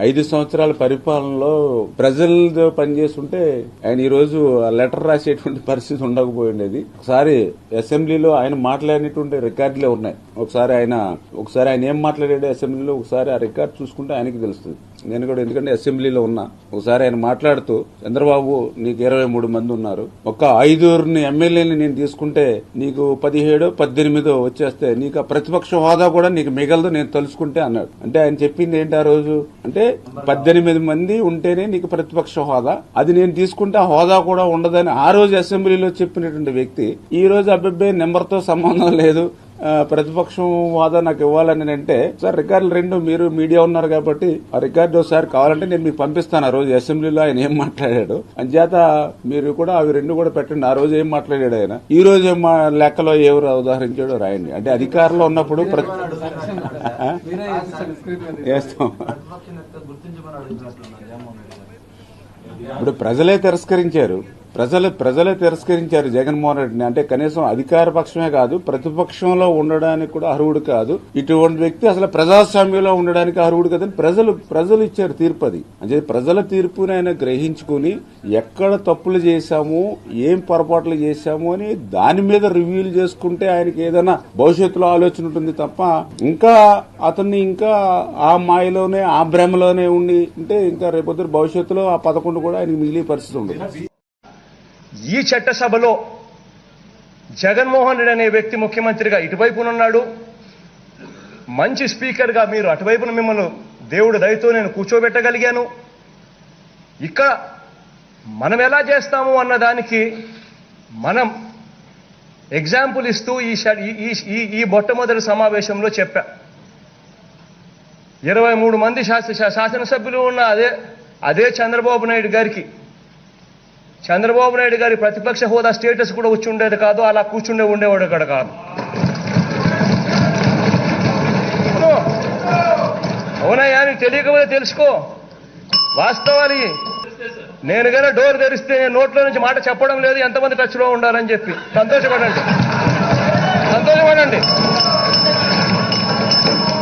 ఐదు సంవత్సరాల పరిపాలనలో ప్రజలతో పనిచేస్తుంటే ఆయన ఈ రోజు ఆ లెటర్ రాసేటువంటి పరిస్థితి ఉండకపోయిండేది. ఒకసారి అసెంబ్లీలో ఆయన మాట్లాడినటువంటి రికార్డులే ఉన్నాయి. ఒకసారి ఆయన ఒకసారి ఆయన ఏం మాట్లాడాడు అసెంబ్లీలో ఒకసారి ఆ రికార్డు చూసుకుంటే ఆయనకి తెలుస్తుంది. నేను కూడా ఎందుకంటే అసెంబ్లీలో ఉన్నా. ఒకసారి ఆయన మాట్లాడుతూ చంద్రబాబు నీకు ఇరవై మూడు మంది ఉన్నారు. ఒక ఐదుగురిని ఎమ్మెల్యేని నేను తీసుకుంటే నీకు పదిహేడు పద్దెనిమిదో వచ్చేస్తే నీకు ఆ ప్రతిపక్ష హోదా కూడా నీకు మిగలదు నేను తలుచుకుంటే అన్నాడు. అంటే ఆయన చెప్పింది ఏంటి ఆ రోజు? అంటే పద్దెనిమిది మంది ఉంటేనే నీకు ప్రతిపక్ష హోదా. అది నేను తీసుకుంటే ఆ హోదా కూడా ఉండదని ఆ రోజు అసెంబ్లీలో చెప్పినటువంటి వ్యక్తి ఈ రోజు అబ్బాయి నెంబర్తో సంబంధం లేదు. ప్రతిపక్షం హోదా నాకు ఇవ్వాలని అంటే సార్ రికార్డులు రెండు మీరు మీడియా ఉన్నారు కాబట్టి ఆ రికార్డు ఒకసారి కావాలంటే నేను మీకు పంపిస్తాను ఆ రోజు అసెంబ్లీలో ఆయన ఏం మాట్లాడాడు. అంచేత మీరు కూడా అవి రెండు కూడా పెట్టండి ఆ రోజు ఏం మాట్లాడాడు ఆయన? ఈ రోజు ఏం మా- లెక్కలో ఎవరు ఉదాహరించాడో రాయండి. అంటే అధికారంలో ఉన్నప్పుడు చేస్తాం. ఇప్పుడు ప్రజలే తిరస్కరించారు. ప్రజలు ప్రజలే తిరస్కరించారు జగన్మోహన్ రెడ్డిని. అంటే కనీసం అధికార పక్షమే కాదు ప్రతిపక్షంలో ఉండడానికి కూడా అర్హుడు కాదు. ఇటువంటి వ్యక్తి అసలు ప్రజాస్వామ్యంలో ఉండడానికి అర్హుడు కాదని ప్రజలు ప్రజలు ఇచ్చారు తీర్పు అది. అంటే ప్రజల తీర్పుని ఆయన గ్రహించుకుని ఎక్కడ తప్పులు చేశాము ఏం పొరపాట్లు చేశాము అని దాని మీద రివ్యూలు చేసుకుంటే ఆయనకి ఏదైనా భవిష్యత్తులో ఆలోచన ఉంటుంది తప్ప ఇంకా అతన్ని ఇంకా ఆ మాయలోనే ఆ భ్రమలోనే ఉండి అంటే ఇంకా రేపొద్దు భవిష్యత్తులో ఆ పదకొండు కూడా ఆయనకి మిగిలి పరిస్థితి ఉండదు. ఈ చట్టసభలో జగన్మోహన్ రెడ్డి అనే వ్యక్తి ముఖ్యమంత్రిగా ఇటువైపున ఉన్నాడు మంచి స్పీకర్గా మీరు అటువైపున మిమ్మల్ని దేవుడు దయతో నేను కూర్చోబెట్టగలిగాను. ఇక్కడ మనం ఎలా చేస్తాము అన్నదానికి మనం ఎగ్జాంపుల్ ఇస్తూ ఈ ఈ- ఈ- ఈ మొట్టమొదటి సమావేశంలో చెప్పా. ఇరవై మూడు మంది శాసన శాసనసభ్యులు ఉన్న అదే అదే చంద్రబాబు నాయుడు గారికి చంద్రబాబు నాయుడు గారి ప్రతిపక్ష హోదా స్టేటస్ కూడా వచ్చి ఉండేది కాదు అలా కూర్చుండే ఉండేవాడు అక్కడ కాదు. అవునయ్యా నీకు తెలియకపోతే తెలుసుకో. వాస్తవాలి నేను గన డోర్ తెరిస్తే నేను నోట్లో నుంచి మాట చెప్పడం లేదు ఎంతమంది టచ్లో ఉండాలని చెప్పి. సంతోషపడండి. సంతోషపడండి.